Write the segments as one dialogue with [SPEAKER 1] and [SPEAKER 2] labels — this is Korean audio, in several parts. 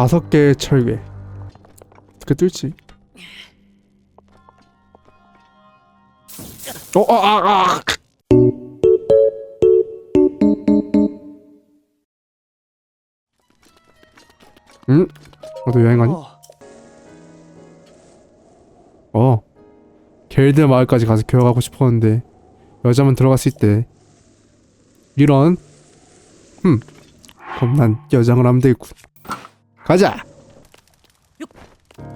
[SPEAKER 1] 다섯 개의 철괴. 어떻게 뚫지? 어, 아, 아, 아. 응? 너도 여행 가니? 어. 겔드 마을까지 가서 교역하고 싶었는데 여자만 들어갈 수 있대. 이런. 흠. 그럼 난 여장을 하면 되겠군. 가자.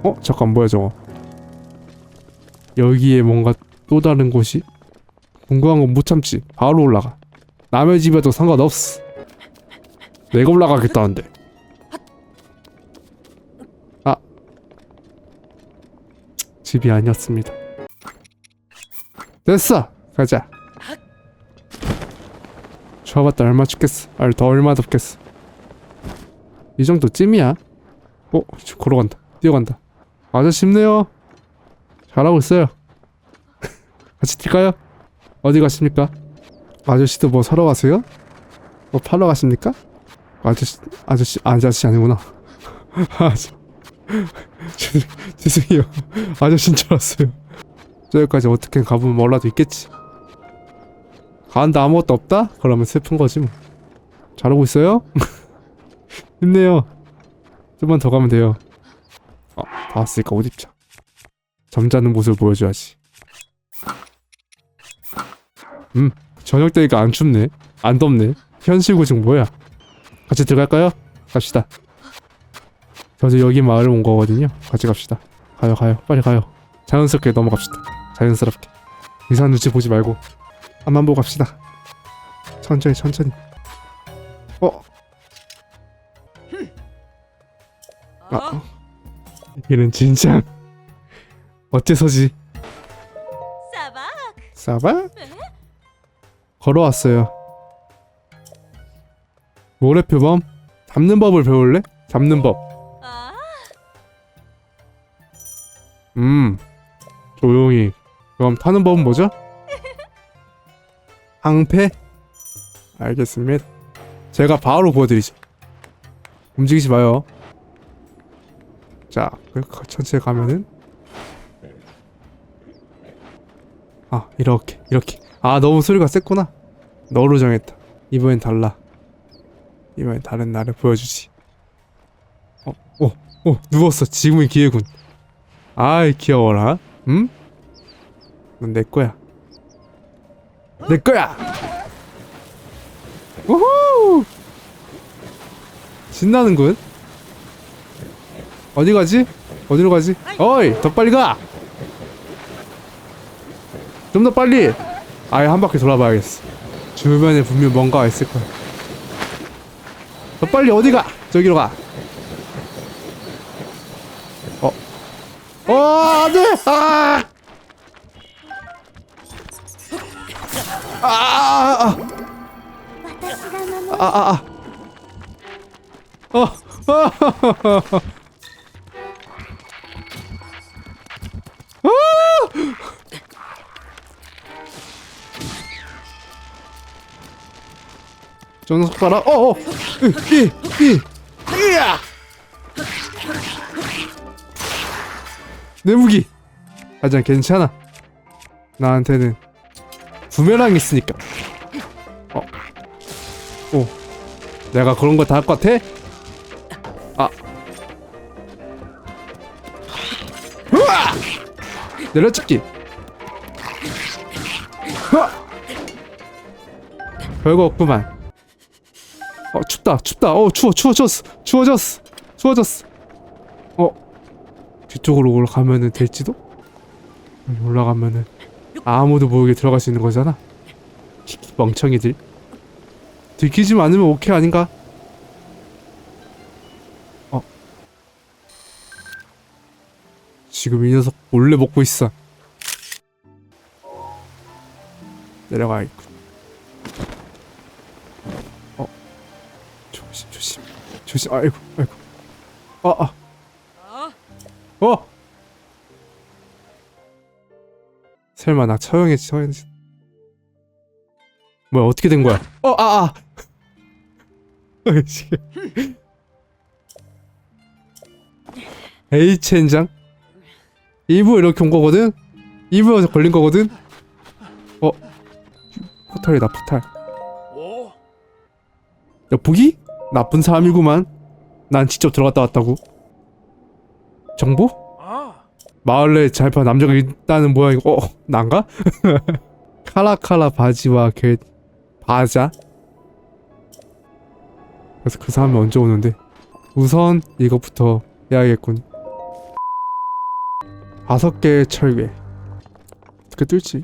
[SPEAKER 1] 어 잠깐 뭐야 저거? 여기에 뭔가 또 다른 곳이? 궁금한 건 못 참지. 바로 올라가. 남의 집에도 상관없어. 내가 올라가겠다는데. 아. 집이 아니었습니다. 됐어. 가자. 좋아봤다 얼마 죽겠어. 알더 얼마 덥겠어. 이 정도 찜이야. 어, 저 걸어간다. 뛰어간다. 아저씨 힘내요. 잘하고 있어요. 같이 뛸까요? 어디 가십니까? 아저씨도 뭐 사러 가세요? 뭐 팔러 가십니까? 아저씨, 아저씨, 아저씨 아니구나. 아저, 죄송- 죄송해요. 아저씨인 줄 알았어요. 저기까지 어떻게 가보면 몰라도 있겠지. 가는데 아무것도 없다? 그러면 슬픈 거지 뭐. 잘하고 있어요? 힘내요. 좀만 더 가면 돼요. 아, 다 왔으니까 옷 입자. 점잖은 모습을 보여줘야지. 음, 저녁 되니까 안 춥네. 안 덥네. 현실 고증 뭐야? 같이 들어갈까요? 갑시다. 저도 여기 마을 온 거거든요. 같이 갑시다. 가요, 가요. 빨리 가요. 자연스럽게 넘어갑시다. 자연스럽게. 이상한 눈치 보지 말고 앞만 보고 갑시다. 천천히, 천천히. 어? 아, 어? 얘는 진짜 어째서지?
[SPEAKER 2] 사바
[SPEAKER 1] 싸바? 걸어왔어요. 모래 표범? 잡는 법을 배울래? 잡는 법.
[SPEAKER 2] 아
[SPEAKER 1] 음. 조용히. 그럼 타는 법은 뭐죠? 항패? 알겠습니다. 제가 바로 보여드리죠. 움직이지 마요. 자, 그 천천히 가면은? 아 이렇게 이렇게. 아 너무 소리가 셌구나. 너로 정했다. 이번엔 달라. 이번엔 다른 나를 보여주지. 어? 어? 어 누웠어. 지금은 기회군. 아이 귀여워라. 응? 넌 내 거야. 내 거야! 우후! 신나는군 어디 가지? 어디로 가지? 어이! 더 빨리 가! 좀 더 빨리! 아예 한 바퀴 돌아봐야겠어. 주변에 분명 뭔가 있을 거야. 더 빨리 어디 가! 저기로 가! 어? 어, 안 돼! 아! 아! 아!
[SPEAKER 2] 아! 아!
[SPEAKER 1] 아! 아, 아. 어! 녀석 봐라. 어, 어. 이, 이, 이. 이야. 내 무기. 하지만 괜찮아. 나한테는 부메랑 있으니까. 어. 오. 내가 그런 거 다 할 것 같아? 아. 으아! 내려찍기. 으아! 별거 없구만. 어 춥다 춥다. 어 추워 추워졌어 추워졌어 추워졌어. 어 뒤쪽으로 올라가면은 될지도? 올라가면은 아무도 모르게 들어갈 수 있는 거잖아. 멍청이들. 들키지 않으면 오케이 아닌가? 어. 지금 이 녀석 몰래 먹고 있어. 내려가야겠군 조심 아이고 아이고. 아 아. 어? 설마 나 처형해 처형 뭐야 어떻게 된 거야? 어 아 아. H엔장? 일부러 이렇게 온 거거든? 일부러 걸린 거거든? 어? 포탈이다 포탈.
[SPEAKER 3] 오.
[SPEAKER 1] 여보기? 나쁜 사람이구만 난 직접 들어갔다 왔다고 정보?
[SPEAKER 3] 아.
[SPEAKER 1] 마을에 잘봐 남자가 있다는 모양이고 어 난가? 카라카라 바지와 그 바자 그래서 그 사람이 언제 오는데 우선 이것부터 해야겠군 다섯 개의 철괴 어떻게 뚫지?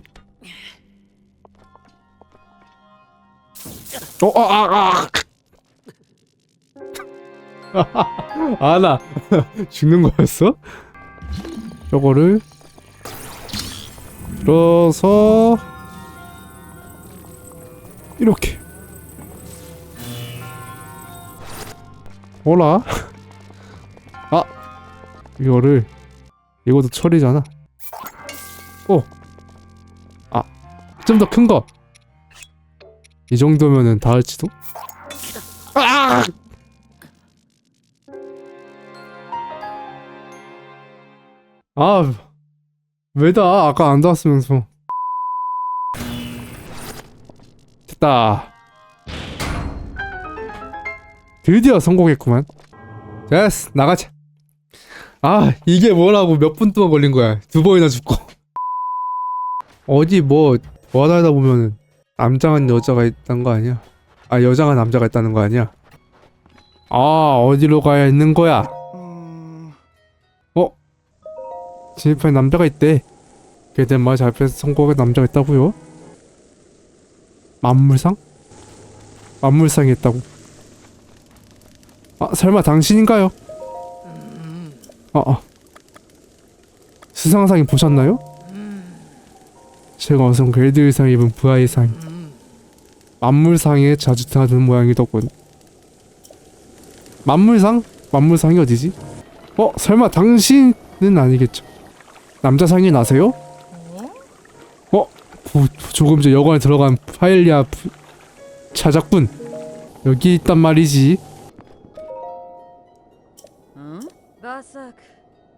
[SPEAKER 1] 어, 아, 아, 아. 아나 죽는 거였어? 저거를 들어서 이렇게 뭐라? 아 이거를 이것도 철이잖아 오! 아 좀 더 큰 거 이 정도면은 닿을지도? 아! 아 왜다? 아까 안 닿았으면서. 됐다. 드디어 성공했구만. 됐어 나가자. 아 이게 뭐라고 몇 분 동안 걸린 거야. 두 번이나 죽고. 어디 뭐 뭐하다 보면은 남자간 여자가 있다는 거 아니야? 아 여자가 남자가 있다는 거 아니야? 아 어디로 가야 있는 거야 진입한 남자가 있대. 말잘 빼서 성공한 남자가 있다고요? 만물상? 만물상이 있다고. 아 설마 당신인가요? 아, 아. 수상상이 보셨나요? 제가 어선 그레이드 의상 입은 부하의상 만물상에 자주 타는 모양이더군. 만물상? 만물상이 어디지? 어 설마 당신은 아니겠죠? 남자상이 나세요? 어? 부, 조금 전 여관에 들어간 파일리아 부- 자작분 여기 있단 말이지
[SPEAKER 2] 바삭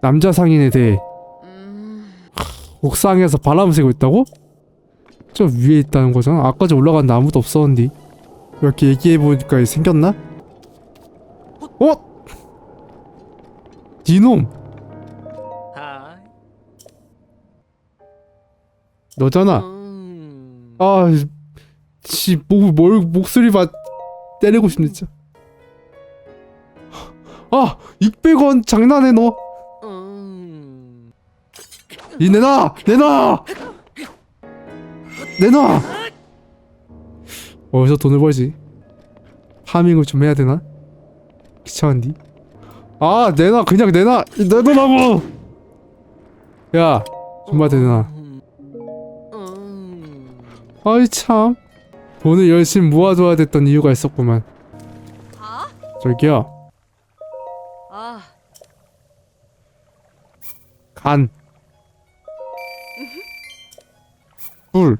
[SPEAKER 1] 남자 상인에 대해 옥상에서 바람 쐬고 있다고? 저 위에 있다는 거잖아 아까지 올라갔는데 아무도 없었는데 이렇게 얘기해보니까 생겼나? 어? 니놈 너잖아
[SPEAKER 3] 음.
[SPEAKER 1] 아, 씨, 목, 뭘, 목소리 봐. 때리고 싶네, 진짜. 아, 600원 장난해, 너.
[SPEAKER 3] 음.
[SPEAKER 1] 이 내놔! 내놔! 내놔! 어디서 돈을 벌지? 파밍을 좀 해야 되나? 귀찮은디? 아, 내놔! 그냥 내놔! 내놔라고! 야, 좀만 내놔.
[SPEAKER 3] 음.
[SPEAKER 1] 아이, 참. 돈을 열심히 모아둬야 됐던 이유가 있었구만.
[SPEAKER 2] 하?
[SPEAKER 1] 저기요.
[SPEAKER 2] 아
[SPEAKER 1] 간. 꿀.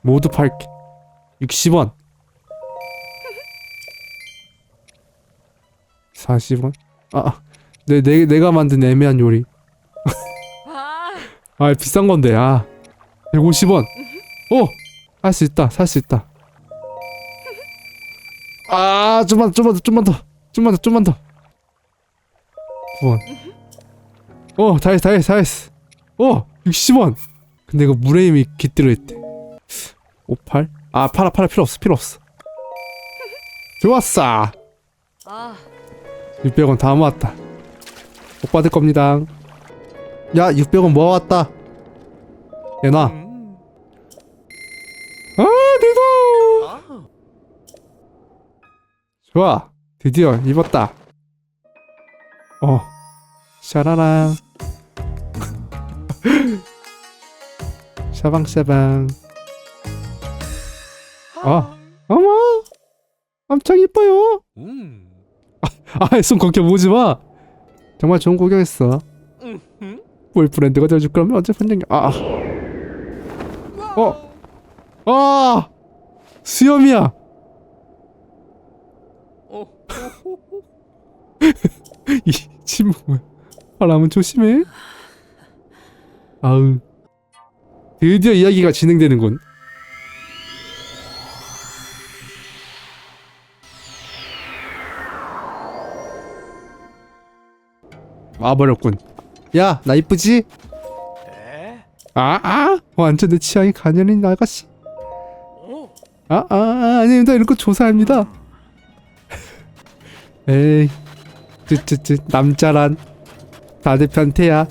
[SPEAKER 1] 모두 팔게. 60원. 40원. 아, 내, 내, 내가 만든 애매한 요리.
[SPEAKER 2] 아
[SPEAKER 1] 아, 비싼 건데, 아. 150원. 오! 살수 있다, 살 수 있다. 아, 좀만, 더, 좀만 더, 좀만 더. 좀만 더, 좀만 더. 9원. 어, 다 했어, 다 했어, 다 했어. 어, 60원. 근데 이거 물에 이미 깃들어 있대. 58? 아, 팔아, 팔아, 필요 없어, 필요 없어. 좋았어.
[SPEAKER 2] 아
[SPEAKER 1] 600원 다 모았다. 못 받을 겁니다. 야, 600원 모아왔다. 내놔.
[SPEAKER 3] 음.
[SPEAKER 1] 아, 내놔.
[SPEAKER 3] 아.
[SPEAKER 1] 좋아. 드디어 입었다. 어. 샤라랑. 샤방샤방. 아. 어머. 엄청 이뻐요.
[SPEAKER 3] 음.
[SPEAKER 1] 아, 손 그렇게 모으지 마. 정말 좋은 구경했어.
[SPEAKER 3] 음.
[SPEAKER 1] 보이프렌드가 되어줄 거면 언제 판정이 아. 어. 아. 수염이야.
[SPEAKER 3] 어.
[SPEAKER 1] 이 침묵 뭐야? 바람은 조심해. 아우. 드디어 이야기가 진행되는군. 와버렸군. 야, 나 이쁘지?
[SPEAKER 3] 에?
[SPEAKER 1] 아, 아, 완전 내 취향이 가녀린 아가씨. 아, 아, 아닙니다. 이런 거 조사합니다. 에이, 쯔쯔쯔, 남자란. 다들 변태야.